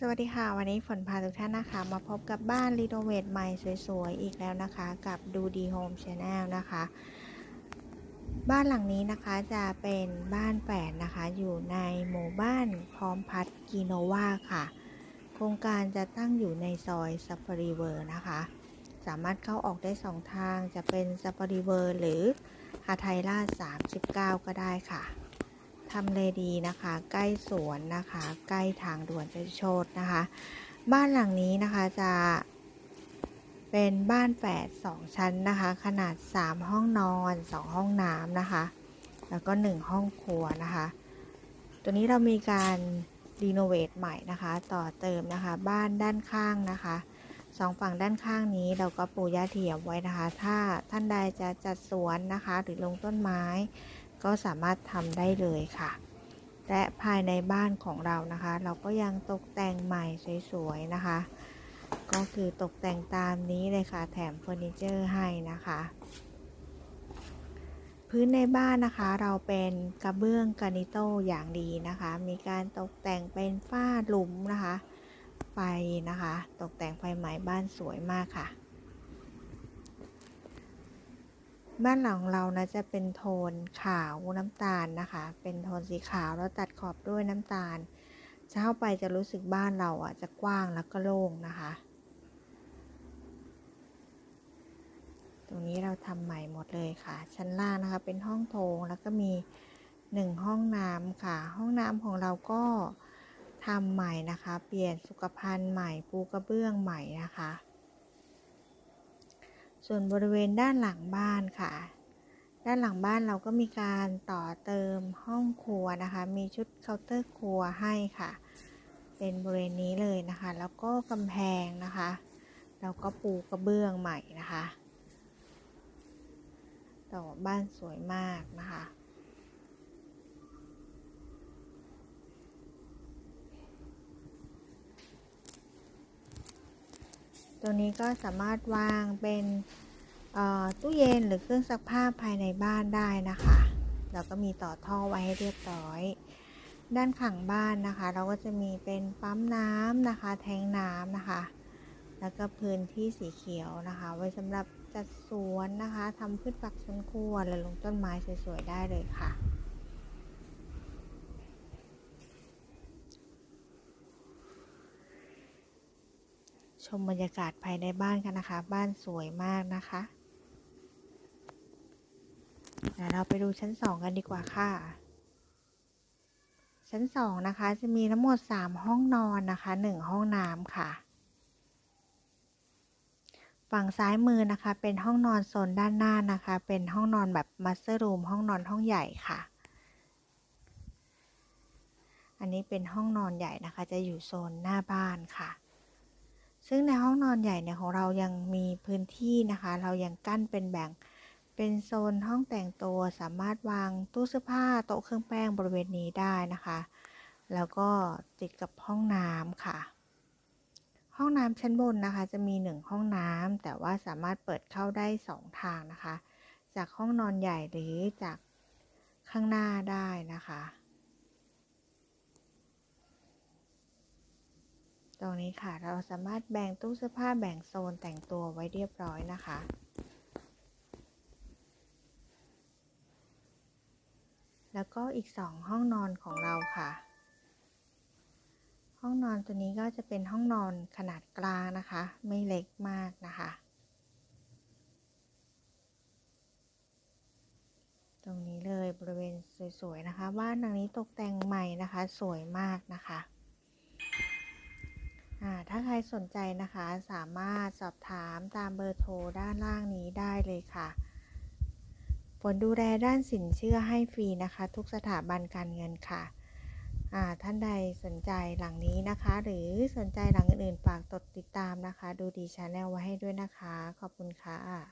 สวัสดีค่ะ วันนี้ฝนพาทุกท่านนะคะ มาพบกับบ้านรีโนเวทใหม่สวยๆ อีกแล้วนะคะ กับดูดีโฮมชาแนลนะคะ บ้านหลังนี้นะคะจะเป็นบ้านแฝดนะคะ อยู่ในหมู่บ้านพร้อมพัฒน์กีโนวาค่ะ โครงการจะตั้งอยู่ในซอยซัปปรีเวอร์นะคะ สามารถเข้าออกได้สองทางจะเป็นซัปปรีเวอร์หรือหาไทยราช39 ก็ได้ค่ะ ทำเลดีนะคะ ใกล้สวนนะคะ ใกล้ทางด่วนจะโชดนะคะ บ้านหลังนี้นะคะจะเป็นบ้านแฝด2ชั้นนะคะ ขนาด 3 ห้องนอน 2 ห้องน้ำนะคะ แล้วก็ 1 ห้องครัวนะคะ ตัวนี้เรามีการรีโนเวทใหม่นะคะ ต่อเติมนะคะ บ้านด้านข้างนะคะสองฝั่งด้านข้างนี้เราก็ปูหญ้าเทียมไว้นะคะ ถ้าท่านใดจะจัดสวนนะคะ หรือลงต้นไม้ ก็สามารถทำได้เลยค่ะ และภายในบ้านของเรานะคะ เราก็ยังตกแต่งใหม่สวยๆนะคะ ก็คือตกแต่งตามนี้เลยค่ะ แถมเฟอร์นิเจอร์ให้นะคะ พื้นในบ้านนะคะ เราเป็นกระเบื้องกานิโตอย่างดีนะคะ มีการตกแต่งเป็นฝ้าหลุมนะคะ ไฟนะคะ ตกแต่งไฟไหม้บ้านสวยมากค่ะ บ้านหลังเรานะจะเป็นโทนขาวน้ำตาลนะคะ เป็นโทนสีขาวแล้วตัดขอบด้วยน้ำตาลจะเข้าไปจะรู้สึกบ้านเราอะจะกว้างแล้วก็โล่งนะคะ ตรงนี้เราทำใหม่หมดเลยค่ะ ชั้นล่างนะคะ เป็นห้องโถงแล้วก็มีหนึ่งห้องน้ำค่ะ ห้องน้ำของเราก็ทำใหม่นะคะ เปลี่ยนสุขภัณฑ์ใหม่ปูกระเบื้องใหม่นะคะ ส่วนบริเวณด้านหลังบ้านค่ะ ด้านหลังบ้านเราก็มีการต่อเติมห้องครัวนะคะ มีชุดเคาน์เตอร์ครัวให้ค่ะ เป็นบริเวณนี้เลยนะคะ แล้วก็กำแพงนะคะ แล้วก็ปูกระเบื้องใหม่นะคะแต่บ้านสวยมากนะคะ ตัวนี้ก็สามารถวางเป็นตู้เย็นหรือเครื่องซักผ้าภายในบ้านได้นะคะแล้วก็มีต่อท่อไว้ให้เรียบร้อย ด้านข้างบ้านนะคะ เราก็จะมีเป็นปั๊มน้ำนะคะ แทงน้ำนะคะ แล้วก็พื้นที่สีเขียวนะคะ ไว้สำหรับจัดสวนนะคะทำพืชผักสวนครัวและลงต้นไม้สวยๆได้เลยค่ะ ชมบรรยากาศภายในบ้านกันนะคะ บ้านสวยมากนะคะเดี๋ยวเราไปดูชั้นสองกันดีกว่าค่ะ ชั้นสองนะคะ จะมีทั้งหมดสามห้องนอนนะคะหนึ่งห้องน้ำค่ะ ฝั่งซ้ายมือนะคะ เป็นห้องนอนโซนด้านหน้านะคะ เป็นห้องนอนแบบมาสเตอร์รูมห้องนอนห้องใหญ่ค่ะ อันนี้เป็นห้องนอนใหญ่นะคะ จะอยู่โซนหน้าบ้านค่ะ ซึ่งในห้องนอนใหญ่เนี่ยของเรายังมีพื้นที่นะคะ เรายังกั้นเป็นแบ่งเป็นโซนห้องแต่งตัวสามารถวางตู้เสื้อผ้าโต๊ะเครื่องแป้งบริเวณนี้ได้นะคะ แล้วก็ติดกับห้องน้ำค่ะ ห้องน้ำชั้นบนนะคะ จะมีหนึ่งห้องน้ำแต่ว่าสามารถเปิดเข้าได้สองทางนะคะ จากห้องนอนใหญ่หรือจากข้างหน้าได้นะคะ ตรงนี้ค่ะเราสามารถแบ่งตู้เสื้อผ้าแบ่งโซนแต่งตัวไว้เรียบร้อยนะคะ แล้วก็อีกสองห้องนอนของเราค่ะ ห้องนอนตัวนี้ก็จะเป็นห้องนอนขนาดกลางนะคะ ไม่เล็กมากนะคะ ตรงนี้เลยบริเวณสวยๆนะคะ บ้านหลังนี้ตกแต่งใหม่นะคะ สวยมากนะคะ ถ้าใครสนใจนะคะสามารถสอบถามตามเบอร์โทรด้านล่างนี้ได้เลยค่ะฝนดูแลด้านสินเชื่อให้ฟรีนะคะ ทุกสถาบันการเงินค่ะท่านใดสนใจหลังนี้นะคะ หรือสนใจหลังอื่นๆฝากตดติดตามนะคะ ดูดีชาแนลไว้ให้ด้วยนะคะ ขอบคุณค่ะ